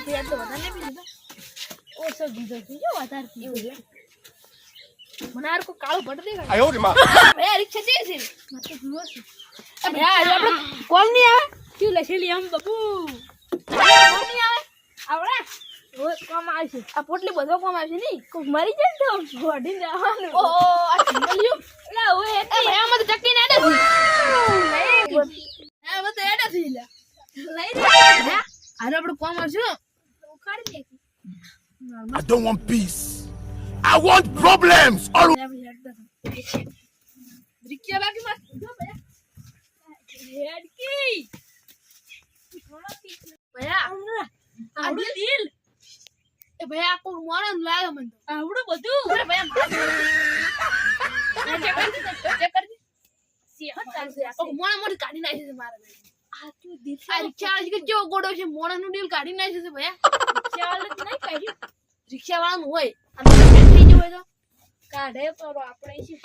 આપણે આટલો વધારે નહીં લીધો ઓછો લીધો બીજો વધારે પીવું છે મને આર કો કાળો ભટ દે આયો રે માં બે રિક્ષા જે છે મત જુઓ છે. પોટલી બધો કોમ આવશે નહીં મરી જાય તો કોમ આવશું I don't want peace. I want problems. All ભયા હેડકી ભયા આવડું? મને બધું. અરે ભયા ચેક કરજે ચેક કરજે. સિયા ચાલશે આ મોણા મોટી કાઢી નાખી છે મારા આ તું દિલ આ રિક્ષા કે કેવો ગોડો છે મોણા નું ડીલ કાઢી નાખી છે ભયા રિક્ષા વાળા નહીં કાઢ્યું રિક્ષા વાળાનું હોય અને થઈ જવું હોય તો કાઢે તો આપણે છે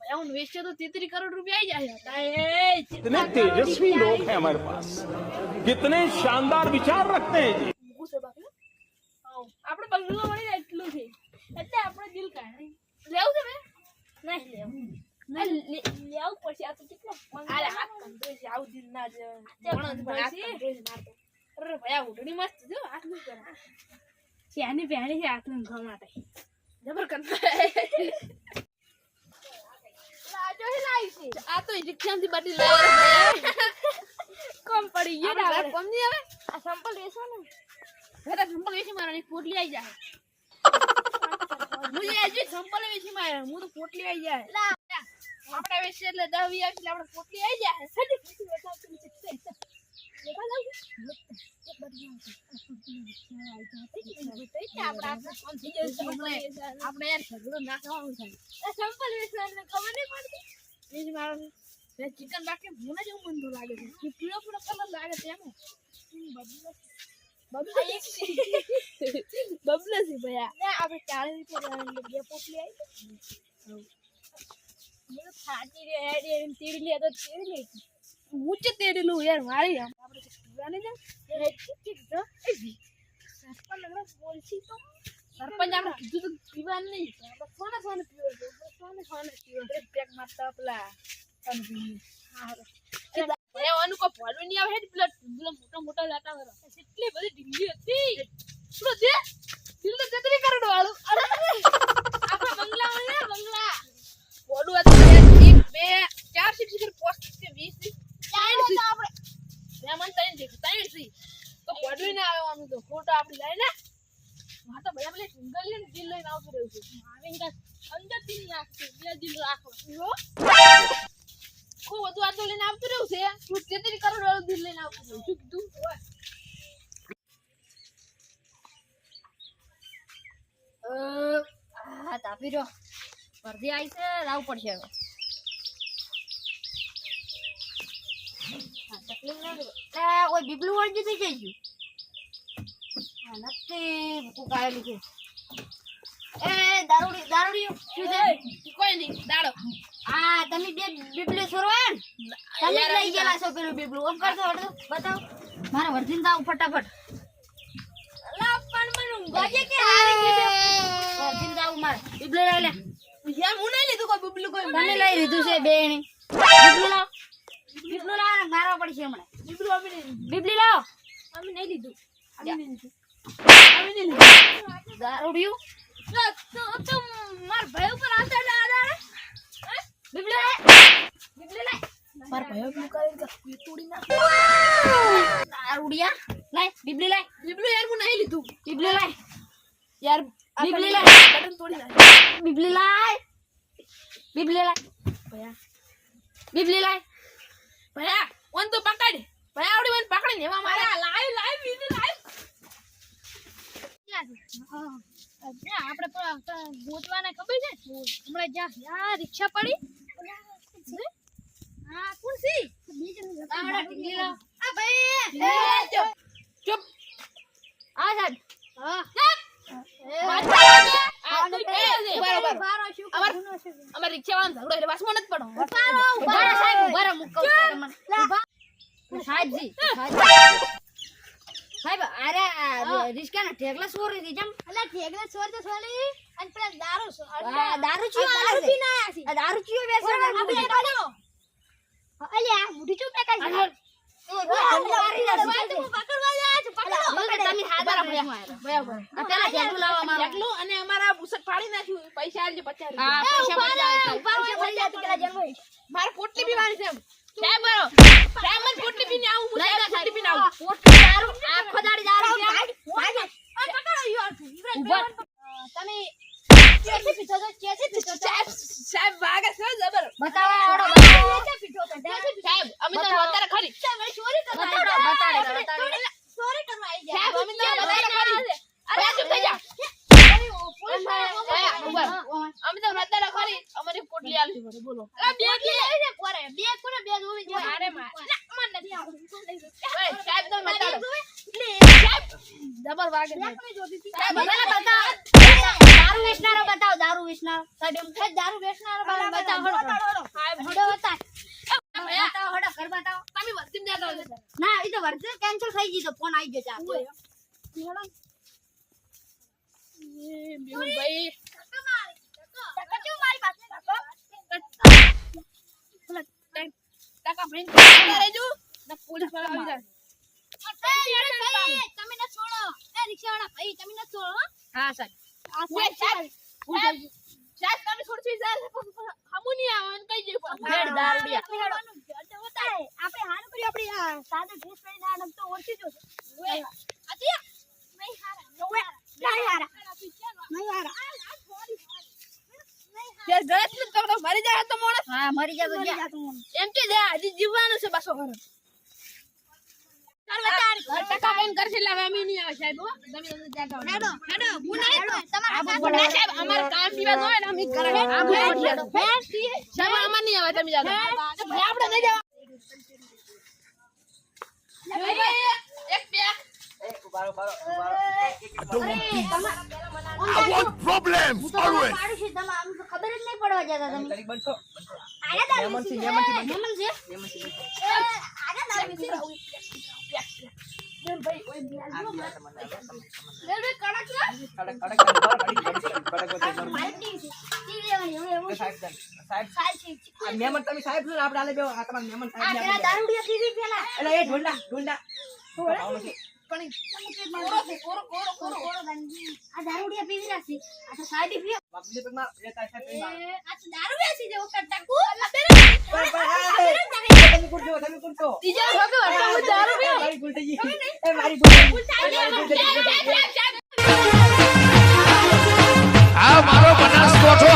ભયા હું વેચે તો તેત્રી કરોડ રૂપિયા આવી જાય कितने तेजस्वी लोग हैं हमारे पास कितने शानदार विचार रखते हैं जी ગુસ્સે બાકી આપણે બંગલો મળી જાય એટલું છે એટલે આપણે દિલ કાઢી લેવું છે બે નહીં લેવું ના, લે- લેવું પડશે આ તો કેટલો અરે હાથ કંટ્રોલ છે આવું દિલ ના જ અરે ભાઈ ઉડણી મસ્ત જો આટલું કરે ત્યાંની પહેણી છે આટલું ઘર માટે. જબર કંટ્રોલ આ તો રિક્ષામાંથી બધી લાવે કોમ પડી ગયો ને કોમ નહીં આવે આ સંપલ વેચવાનું ઘરે સંપલ વેચી મારા એક પોટલી આવી જાય. આજે સંપલ વેચી મારે હું તો પોટલી આવી જાય. આપણે વેચી એટલે દવી આવી એટલે આપણે પોટલી આવી જાય. આપણે યાર ઝઘડો ના થવાનું થાય સંપલ વેચવાનું ખબર નહીં પડતી એ જ મારો ચિકન બાકી મને જેવું મન તો લાગે છે કે પીળો પીળો કલર લાગે છે એમ બબલે બબલે છે ભયા ના આપણે ચાલીસ રૂપિયા બે પોટલી આવી મને થાકી રે હેડી એમ તેડી લે તો તેડી લે હું જ તેડેલું યાર, મારી આપણે પીવાને જ એ ઠીક જો એ સરપંચ હમણાં બોલશી તો. સરપંચ આપણે કીધું તો પીવાનું નહીં. આપણે સોને સોને પીવો છે સોને પીવો છે પેક મારતા પેલા સોને પીવું હારું એ આનું કોઈ ભોલું નહીં આવે પેલા મોટા મોટા લાટા વાળા. એટલી બધી ઢીંગી હતી પેલો દે દિલ તો તેતરી કરોડ વાળું અરે આપણા બંગલા હોય ને બંગલા બોડું હતું એક બે ચાર સિક્સ સિક્સ પોસ્ટ કે વીસ ચાર તો આપણે મેં મને ત્રણ દેખ ત્રણ સી તો બોડું ના આવવાનું તો લઈ ને હા તો ભયા પેલી સિંગલ ને દિલ લઈને રહ્યું છે. મારે અંદર દિલ નાખશે બે દિલ રાખો ખૂબ બધું આ તો લઈને આવતું રહ્યું છે. તું તેતરી કરોડ દિલ લઈને આવતું રહ્યું શું કીધું? હા તાપી રહ્યો. વર્ધી આવી છે પડશે હવે. ઓય બીબલું વળગી થઈ જાય. હા, નથી કરતો હટો બતાવો મારે વર્ધીને જાવ ફટાફટ મારે બીબલું લઈ લે હું નહીં લીધું કોઈ બબલું કોઈ મને લઈ છે બે બીબલું લાવ બીબલું લાવ મારવા પડશે હમણાં બબલું બીબલી લાવ અમે નહીં લીધું અમે નહીં લીધું દારૂડિયું? તો તો માર ભાઈ ઉપર આતા દાડા બીબલી બીબલી લાય માર ભાઈ ઉપર કરી કે તોડી ના દારૂડિયા. લાય બીબલી લાય. બબલું યાર હું નહીં લીધું. બીબલી લાય. યાર બીબલી લાય. બટન તોડી નાખ. બીબલી લાય. બીબલી લાય. ભયા. બીબલી લાય. ભયા ઓન તો પકડ. ભયા આવડી મને પકડી ને એમાં મારે. લાઈવ વિડિયો લાઈવ આપણે ગોતવાના ખબર છે હમણાં જ્યાં આ રિક્ષા પડી હા કોણ સી આ ભાઈ ચૂપ આ સાહેબ હા. રિસ્કાના ઠેકલા સોરી હતી જમ અલા ઠેકડા સોર તો સોલી અને પેલા દારૂ દારૂ ચીયો દારૂ પી ના આસી આ દારૂ ચીયો બેસે આપણે કાઢો અલ્યા મુઠી ચૂપ પેલા ઠેકલું મારે પોટલી છે. સાહેબ બરો સાહેબ મને પોટલી પીને આવું પોટલી પીને આવું. પોટલી દારૂ આખો દાડી દારૂ તમે સાહેબ વાગે છે જબર. બતાવો આડો સાહેબ અમે તો અત્યારે ખરી ચોરી કરવા બતાડો, બતાડે, બતાડે. ચોરી કરવા આવી જાય સાહેબ અમે તો અત્યારે ખરી અરે ચૂપ થઈ જા અમે તો અત્યારે ખરી અમારી પોટલી આલવી બોલો. અરે બેગ લઈ આવી છે પોરે બેગ કોને બેગ હોવી જોઈએ અરે મારે ના મને નથી આવડતું ઓય સાહેબ તો બતાડો સાહેબ બતાવો. દારૂ વેચનારો બતાવો દારૂ વેચનારો. દારૂ વેચનારો બતાવો હડો બતાવો. હડો ઘર બતાવો. તમે વર્તી ના એ તો વર્જન કેન્સલ થઈ ગઈ તો ફોન આવી ગયો ચાલ ભાઈ. ટકા. ભાઈ રહેજો પોલીસવાળા આવી હા સાહેબ. સાહેબ સાહેબ. સાહેબ તમે છોડશો સાહેબ? હમુ નહીં આવે કઈ જઈ ભેળ દારૂડિયા. આપણે હાલ કરી આપણે આ ડ્રેસ પહેરીને આ તો ઓળખી જો અતિયા નહીં હારા નહીં હારા. નહીં હારા. જે ગળત ને તો મરી જાય તો મોણસ હા મરી જાય એમ કે જે હજી જીવવાનું છે પાછો. ઘર I want problems always. ખબર જ નહીં પડવા જતા તમે. બનશો આને દારૂ લેમન છે, પીધી. છે, એ, છે. લેમન છે, મહેમાન તમે સાહેબ છો આપણે આલે બેહો. આ તમારા આ. દારૂડિયા પેલા. એટલે એ. પણ કોરો કોરો, કોરો, કોરો, કોરો ગાંધી. આ દારૂડિયા પીવી રાખી. આ તો સાદી પીવે. એ તમે કોણ છો? તમે કોણ છો? બીજા ભાગે વાતો હું દારૂ પીઓ મારી ભૂલ થઈ ગઈ એ મારી ભૂલ થઈ ગઈ આ મારો બનાસ કોઠો